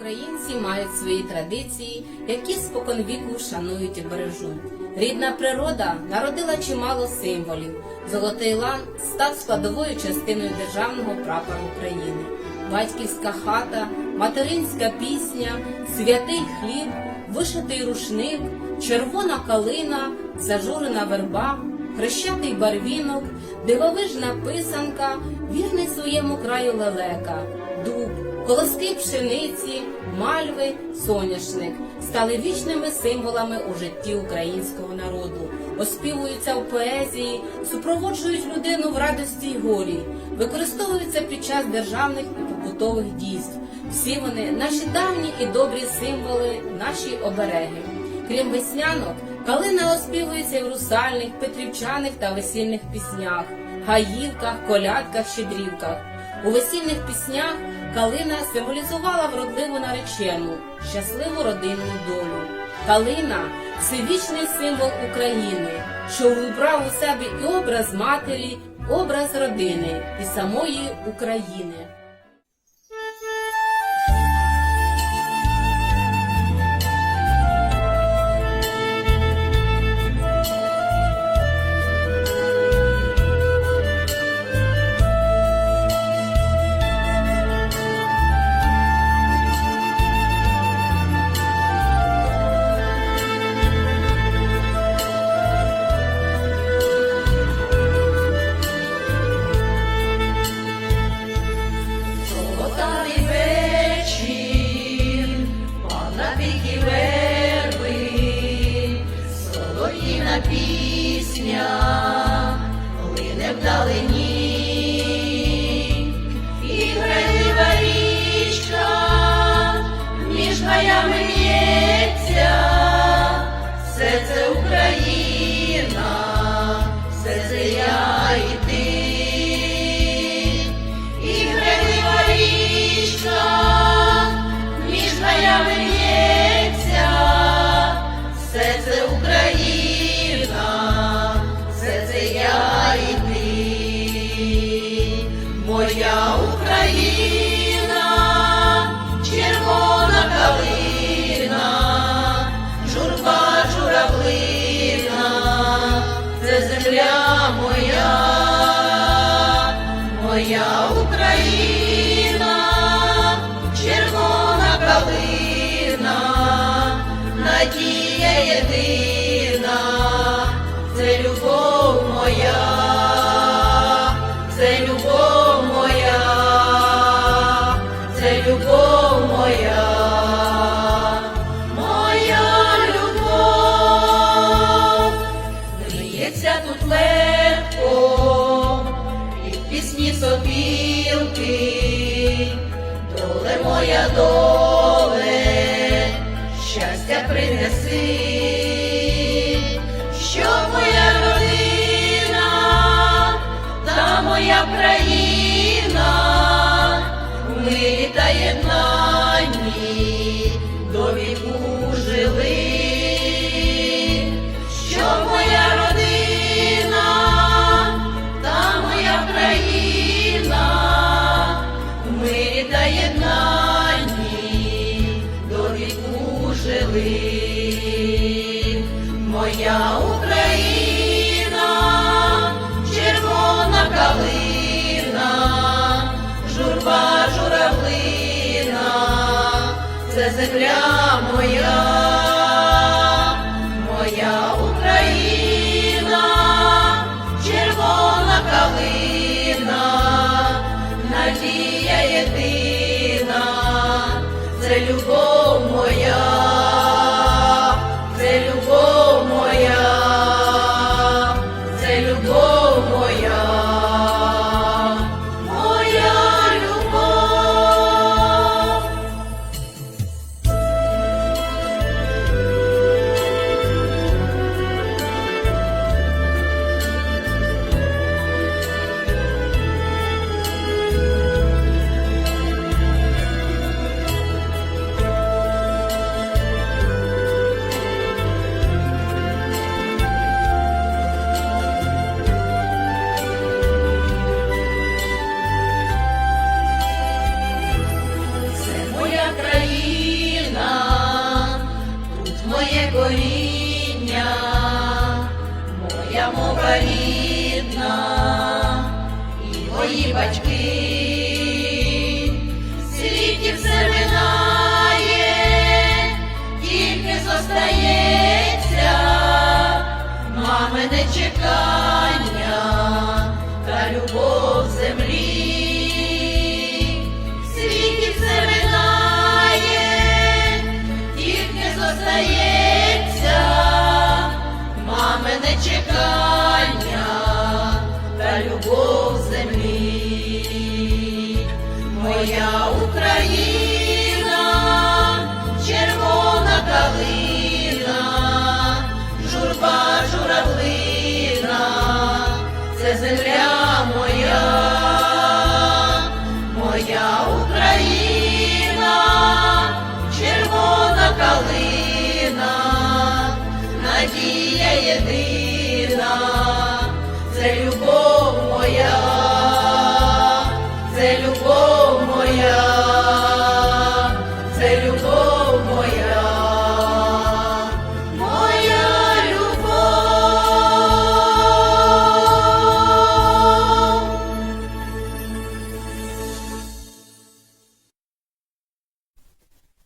Українці мають свої традиції, які споконвіку шанують і бережуть. Рідна природа народила чимало символів. Золотий лан став складовою частиною державного прапора України. Батьківська хата, материнська пісня, святий хліб, вишитий рушник, червона калина, зажурена верба, хрещатий барвінок, дивовижна писанка, вірний своєму краю лелека, колоски пшениці, мальви, соняшник стали вічними символами у житті українського народу, оспівуються в поезії, супроводжують людину в радості й горі, використовуються під час державних і побутових дійств. Всі вони наші давні і добрі символи, наші обереги. Крім веснянок, калина оспівується в русальних, петрівчаних та весільних піснях, гаївках, колядках, щедрівках. У весільних піснях калина символізувала вродливу наречену, щасливу родинну долю. Калина це вічний символ України, що вибрав у себе і образ матері, образ родини і самої України. Пісня, лине вдалині, моя країна, ми та єднані до віку жили що моя родина, та моя країна, ми та єднані до віку жили. Моя Україна, земля моя рідна, і твої батьки, в світі все минає, тільки зостається. Мамине чекання Моя Україна, червона калина, журба журавлина, це земля моя, моя Україна, червона калина, надія єдина, це любов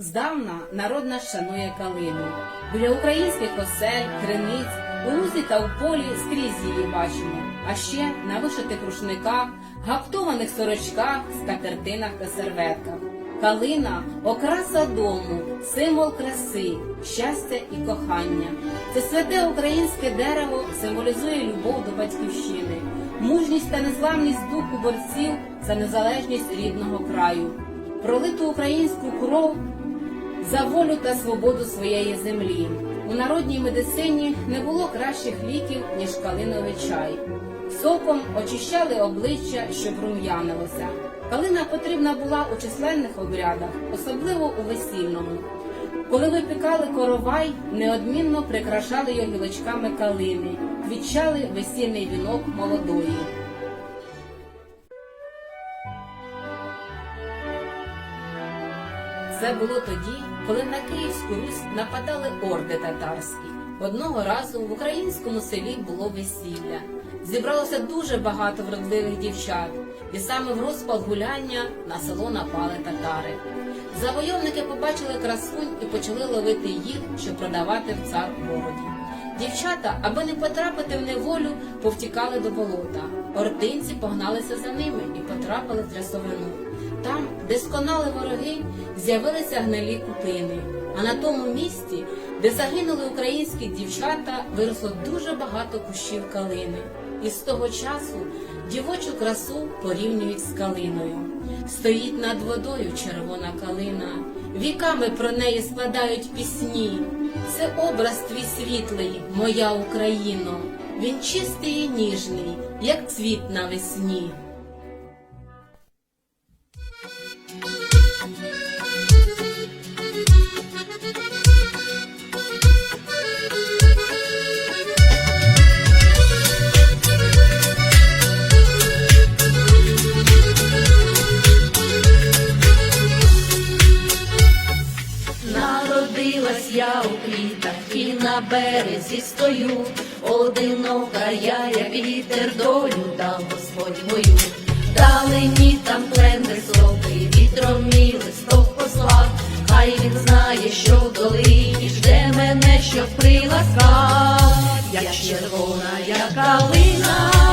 Здавна народ наш шанує калину. Біля українських осель, криниць, у лузі та в полі скрізь її бачимо. А ще на вишитих рушниках, гаптованих сорочках, скатертинах та серветках. Калина окраса дому, символ краси, щастя і кохання. Це святе українське дерево символізує любов до батьківщини, мужність та незламність духу борців за незалежність рідного краю, пролиту українську кров за волю та свободу своєї землі. У народній медицині не було кращих ліків, ніж калиновий чай. Соком очищали обличчя, щоб рум'янилося. Калина потрібна була у численних обрядах, особливо у весільному. Коли випікали коровай, неодмінно прикрашали його гілочками калини, квітчали весільний вінок молодої. Це було тоді, коли на Київську Русь нападали орди татарські. Одного разу в українському селі було весілля. Зібралося дуже багато вродливих дівчат, і саме в розпал гуляння на село напали татари. Завойовники побачили красунь і почали ловити їх, щоб продавати в цар городі. Дівчата, аби не потрапити в неволю, повтікали до болота. Ординці погналися за ними і потрапили в трясовину. Там, де сконали вороги, з'явилися гнилі купини. А на тому місці, де загинули українські дівчата, виросло дуже багато кущів калини. І з того часу дівочу красу порівнюють з калиною. Стоїть над водою червона калина, віками про неї складають пісні. Це образ твій світлий, моя Україно. Він чистий і ніжний, як цвіт навесні. Народилась я у квітах і на березі стою, одинока я, як вітер долю дав Господь мою. Далині там плен високий, вітром мій листок послав, хай він знає, що в долині жде мене, щоб приласкав, як червона, як калина,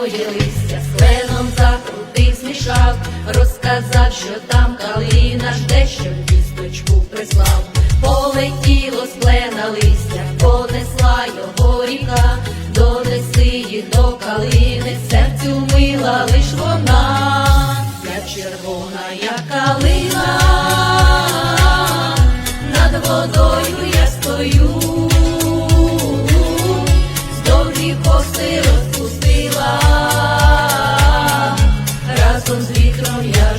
Листя, з кленом закрутив, змішав, розказав, що там калина жде, що вісточку прислав. Полетіло з плена листя, понесла його ріка,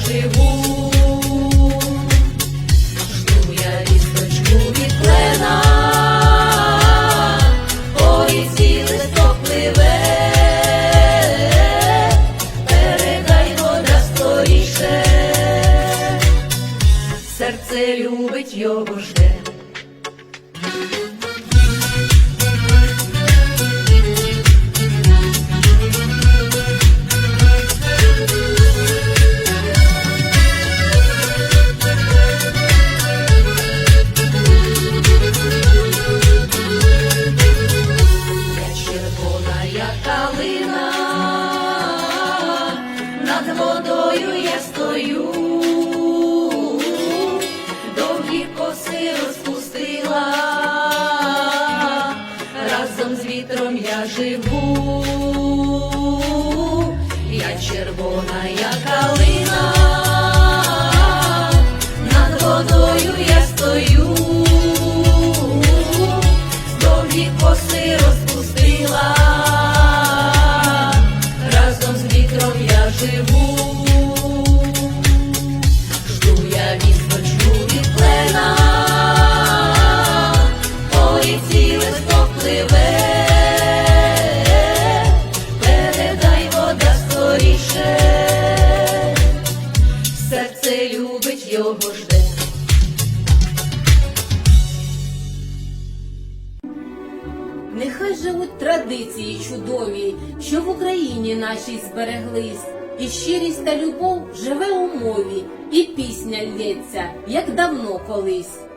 живу. живу. Нехай живуть традиції чудові, що в Україні нашій збереглись, і щирість та любов живе у мові, і пісня лється, як давно колись.